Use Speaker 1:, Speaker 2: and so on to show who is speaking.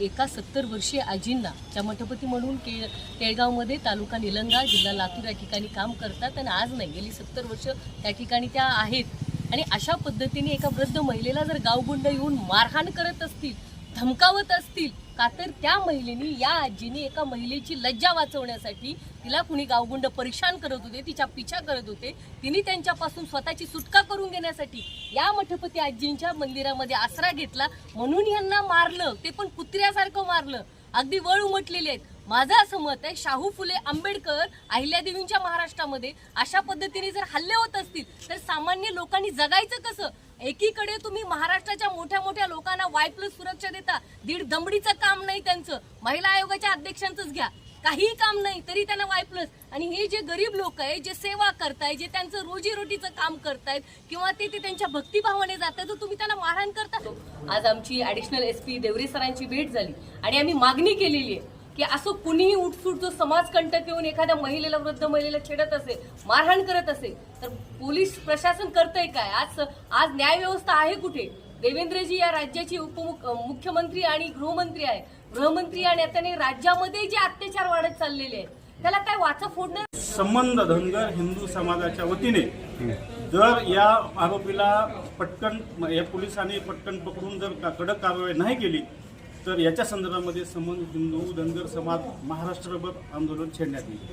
Speaker 1: एका सत्तर वर्षीय आजींना त्या मठपती म्हणून के केळगावमध्ये तालुका निलंगा जिल्हा लातूर या ठिकाणी काम करतात आणि आज नाही गेली सत्तर वर्ष त्या ठिकाणी त्या आहेत. आणि अशा पद्धतीने एका वृद्ध महिलेला जर गावगुंड येऊन मारहाण करत असतील धमकावत असतील का तर त्या महिलेनी या आजीने एका महिलेची लज्जा वाचवण्यासाठी तिला कुणी गावगुंड परेशान करत होते तिच्या पिछा करत होते तिने त्यांच्यापासून स्वतःची सुटका करून घेण्यासाठी या मठपती आजींच्या मंदिरामध्ये आसरा घेतला. म्हणून यांना मारलं ते पण कुत्र्यासारखं मारलं. अगदी वळ उमटलेले आहेत. माझं असं मत आहे शाहू फुले आंबेडकर अहिल्यादेवींच्या महाराष्ट्रामध्ये अशा पद्धतीने जर हल्ले होत असतील तर सामान्य लोकांनी जगायचं कसं? एकीकडे तुम्ही महाराष्ट्राच्या मोठ्या मोठ्या लोकांना वाय प्लस सुरक्षा देता दीड दमडीचं काम नाही त्यांचं. महिला आयोगाच्या अध्यक्षांचंच घ्या. काहीही काम नाही तरी त्यांना वाय प्लस आणि हे जे गरीब लोक आहे जे सेवा करताय जे त्यांचं रोजीरोटीचं काम करतायत किंवा ते ते त्यांच्या भक्तिभावाने जातात तर तुम्ही त्यांना मारहाण करता? आज आमची ऍडिशनल एस पी देवरे सरांची भेट झाली. आणि आम्ही मागणी केलेली आहे. की असं कुणीही उठसूट जो समाजकंटक येऊन एखाद्या महिलेला वृद्ध महिलेला छेडत असेल मारहाण करत असेल तर पोलीस प्रशासन करतंय काय? आज आज न्यायव्यवस्था आहे कुठे? देवेंद्रजी या राज्याचे उपमुख मुख्यमंत्री आणि गृहमंत्री आहे. गृहमंत्री आणि त्याने राज्यामध्ये जे अत्याचार वाढत चाललेले आहेत त्याला काय वाचा फोडणं
Speaker 2: संबंध धनगर हिंदू समाजाच्या वतीने जर या आरोपीला पटकन या पोलिसांनी पटकन पकडून जर का- कडक कारवाई नाही केली तर याच्या संदर्भामध्ये संबंध हिंदू धनगर समाज महाराष्ट्रभर आंदोलन छेडण्यात येईल.